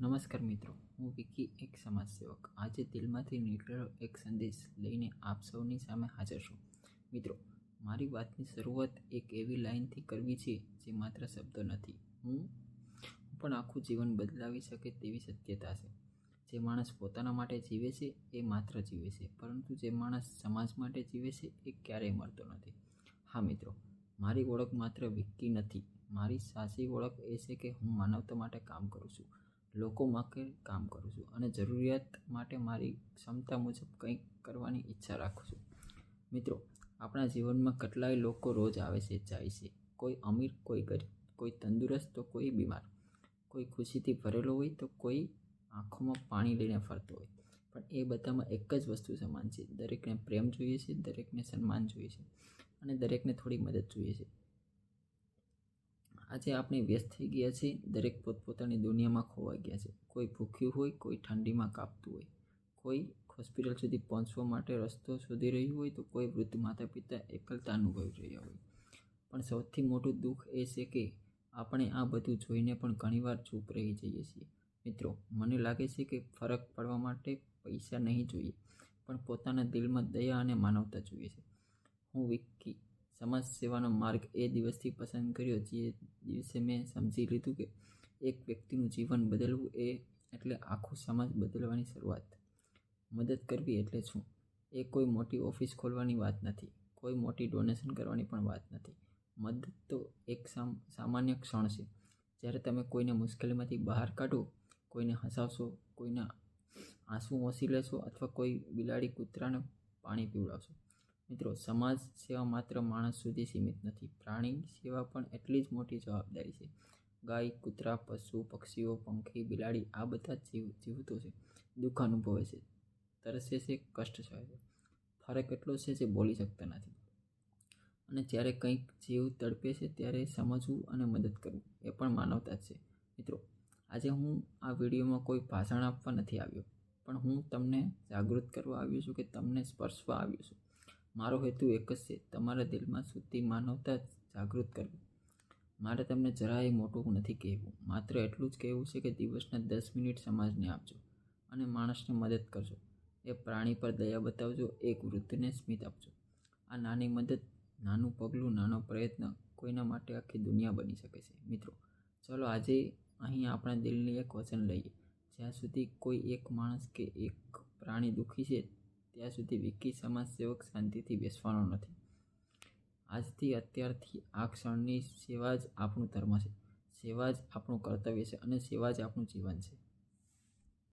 નમસ્કાર મિત્રો, હું વિકી, એક સમાજ સેવક આજે દિલમાંથી નીકળેલો એક સંદેશ લઈને આપ સૌની સામે હાજર છું. મિત્રો, મારી વાતની શરૂઆત એક એવી લાઈનથી કરવી છે જે માત્ર શબ્દો નથી. હું પણ આખું જીવન બદલાવી શકે તેવી સત્યતા છે. જે માણસ પોતાના માટે જીવે છે, એ માત્ર જીવે છે. પરંતુ જે માણસ સમાજ માટે જીવે છે, એ ક્યારેય મરતો નથી. હા મિત્રો, મારી ઓળખ માત્ર વિકી નથી. મારી સાચી ઓળખ એ છે કે હું માનવતા માટે કામ કરું છું. લોકો માટે કામ કરું છું અને જરૂરિયાત માટે મારી ક્ષમતા મુજબ કંઈક કરવાની ઈચ્છા રાખું છું. મિત્રો, આપણા જીવનમાં કેટલાય લોકો રોજ આવે છે, જાય છે. કોઈ અમીર, કોઈ ગરીબ, કોઈ તંદુરસ્ત, તો કોઈ બીમાર. કોઈ ખુશીથી ભરેલો હોય, તો કોઈ આંખોમાં પાણી લઈને ફરતો હોય. પણ એ બધામાં એક જ વસ્તુ સમાન છે. દરેકને પ્રેમ જોઈએ છે, દરેકને સન્માન જોઈએ છે અને દરેકને થોડી મદદ જોઈએ છે. આજે આપણે વ્યસ્ત થઈ ગયા છીએ. દરેક પોતપોતાની દુનિયામાં ખોવાઈ ગયા છે. કોઈ ભૂખ્યું હોય, કોઈ ઠંડીમાં કાપતું હોય. કોઈ હોસ્પિટલ સુધી પહોંચવા માટે રસ્તો શોધી રહ્યું હોય તો કોઈ વૃદ્ધ માતા પિતા એકલતા અનુભવી રહ્યા હોય. પણ સૌથી મોટું દુઃખ એ છે કે આપણે આ બધું જોઈને પણ ઘણીવાર ચૂપ રહી જઈએ છીએ. મિત્રો, મને લાગે છે કે ફરક પડવા માટે પૈસા નહીં જોઈએ, પણ પોતાના દિલમાં દયા અને માનવતા જોઈએ છે. હું વિક્કી સમાજ સેવાનો માર્ગ એ દિવસથી પસંદ કર્યો, જે દિવસે મેં સમજી લીધું કે એક વ્યક્તિનું જીવન બદલવું એ એટલે આખું સમાજ બદલવાની શરૂઆત. મદદ કરવી એટલે શું? એ કોઈ મોટી ઓફિસ ખોલવાની વાત નથી, કોઈ મોટી ડોનેશન કરવાની પણ વાત નથી. મદદ તો એક સામાન્ય ક્ષણ છે. જ્યારે તમે કોઈને મુશ્કેલીમાંથી બહાર કાઢો, કોઈને હસાવશો, કોઈના આંસુ ઓસી લેશો અથવા કોઈ બિલાડી કૂતરાને પાણી પીવડાવશો મિત્રો, સમાજ સેવા માત્ર માણસ સુધી સીમિત નથી. પ્રાણી સેવા પણ એટલી જ મોટી જવાબદારી છે. ગાય, કૂતરા, પશુ, પક્ષીઓ, પંખી, બિલાડી આ બધા જીવ, જીવતો છે. દુઃખ અનુભવે છે. તરસે છે, કષ્ટ છે. ફરક એટલો છે જે બોલી શકતા નથી. અને જ્યારે કંઈક જીવ તડપે છે ત્યારે સમજવું અને મદદ કરવું એ પણ માનવતા જ છે. મિત્રો, આજે હું આ વિડીયોમાં કોઈ ભાષણ આપવા નથી આવ્યો. પણ હું તમને જાગૃત કરવા આવ્યો છું કે તમને સ્પર્શવા આવ્યો છું. મારો હેતુ એક જ છે, તમારા દિલમાં સુધી માનવતા જાગૃત કરવી. મારે તમને જરાય મોટું નથી કહેવું. માત્ર એટલું જ કહેવું છે કે દિવસના દસ મિનિટ સમાજને આપજો અને માણસને મદદ કરજો. એ પ્રાણી પર દયા બતાવજો એક વૃદ્ધને સ્મિત આપજો. આ નાની મદદ, નાનું પગલું, નાનો પ્રયત્ન કોઈના માટે આખી દુનિયા બની શકે છે. મિત્રો, ચલો આજે અહીં આપણા દિલની એક વચન લઈએ. જ્યાં સુધી કોઈ એક માણસ કે એક પ્રાણી દુઃખી છે ત્યાં સુધી વિકી સમાજ સેવક શાંતિથી બેસવાનો નથી. આજથી અત્યારથી આ ક્ષણની સેવા જ આપણું ધર્મ છે. સેવા જ આપણું કર્તવ્ય છે અને સેવા જ આપણું જીવન છે.